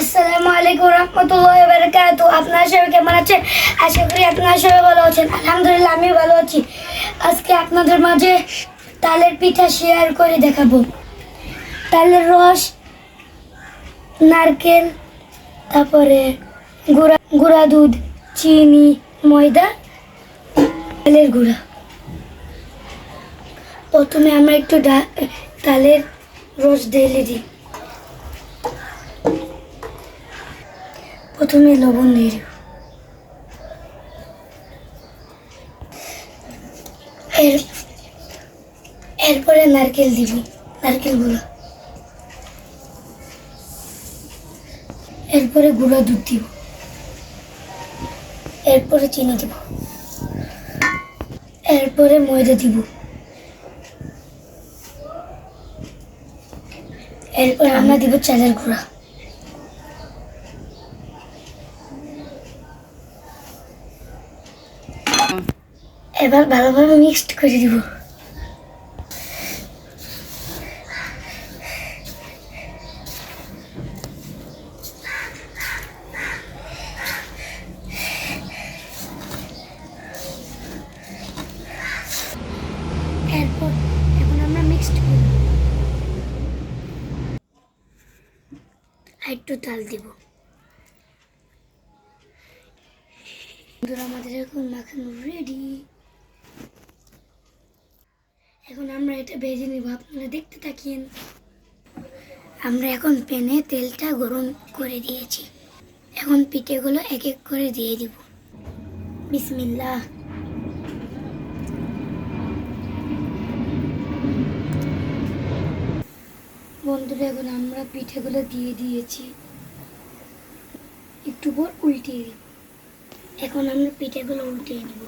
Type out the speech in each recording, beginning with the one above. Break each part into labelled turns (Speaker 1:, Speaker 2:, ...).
Speaker 1: আসসালামু আলাইকুম সবাই কেমন আশা করি সবাই ভালো আছেন। আলহামদুলিল্লাহ আমি ভালো আছি। আজকে আপনাদের মাঝে তালের পিঠা শেয়ার করে দেখাবো। তালের রস, নারকেল, তারপরে গুঁড়া গুঁড়া দুধ, চিনি, ময়দা, তালের গুঁড়া। প্রথমে আমরা একটু তালের রস ঢেলে দিই। প্রথমে লবণ দিয়ে দেব এর এরপরে নারকেল দিব, নারকেল গুঁড়ো। এরপরে গুঁড়া দুধ দিব। এরপরে চিনি দিব। এরপরে ময়দা দিব। এরপর আমরা দিব চালের গুঁড়া। এবার ভালোভাবে মিক্সড করে দিব। এরপর এখন আমরা মিক্সড একটু তাল দিব। বন্ধুরা, আমাদের এখন মাখানো রেডি এখন আমরা এটা ভেজে নিব। আপনারা দেখতে থাকেন। আমরা এখন প্যানে তেলটা গরম করে দিয়েছি। এখন পিঠেগুলো এক এক করে দিয়ে দিব। বিসমিল্লাহ। বন্ধুরা, এখন আমরা পিঠেগুলো দিয়ে দিয়েছি। একটু পর উল্টিয়ে দিব এখন আমরা পিঠেগুলো উল্টিয়ে নিব।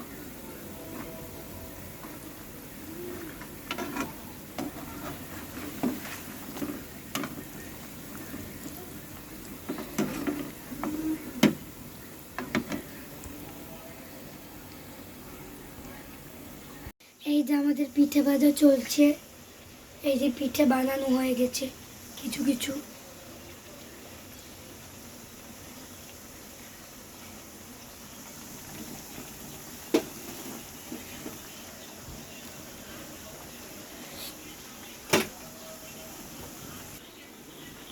Speaker 1: এই যে আমাদের পিঠে ভাজা চলছে, এই যে পিঠে বানানো হয়ে গেছে, কিছু কিছু।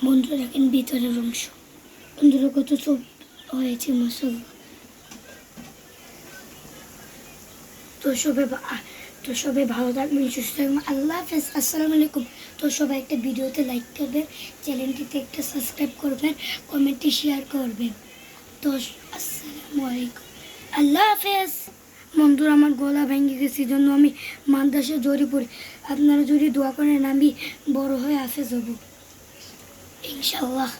Speaker 1: বন্ধুরা দেখেন ভিতরের অংশ। বন্ধুরা কত সব হয়েছে মশলা তো সবাই ভা- তো সবাই ভালো থাকবেন, সুস্থ থাকবেন। আল্লাহ হাফেজ, আসসালামু আলাইকুম। তো সবাই একটা ভিডিওতে লাইক করবেন, চ্যানেলটিতে একটা সাবস্ক্রাইব করবেন কমেন্টে শেয়ার করবেন। তো আসসালামু আলাইকুম। আল্লাহ হাফেজ। বন্ধুরা, আমার গলা ভেঙে গেছে জন্য আমি মাদ্রাসা জড়ি পড়ি। আপনারা যদি দোয়া করেন, আমি বড় হয়ে হাফেজ হব। ইনশাল্লাহ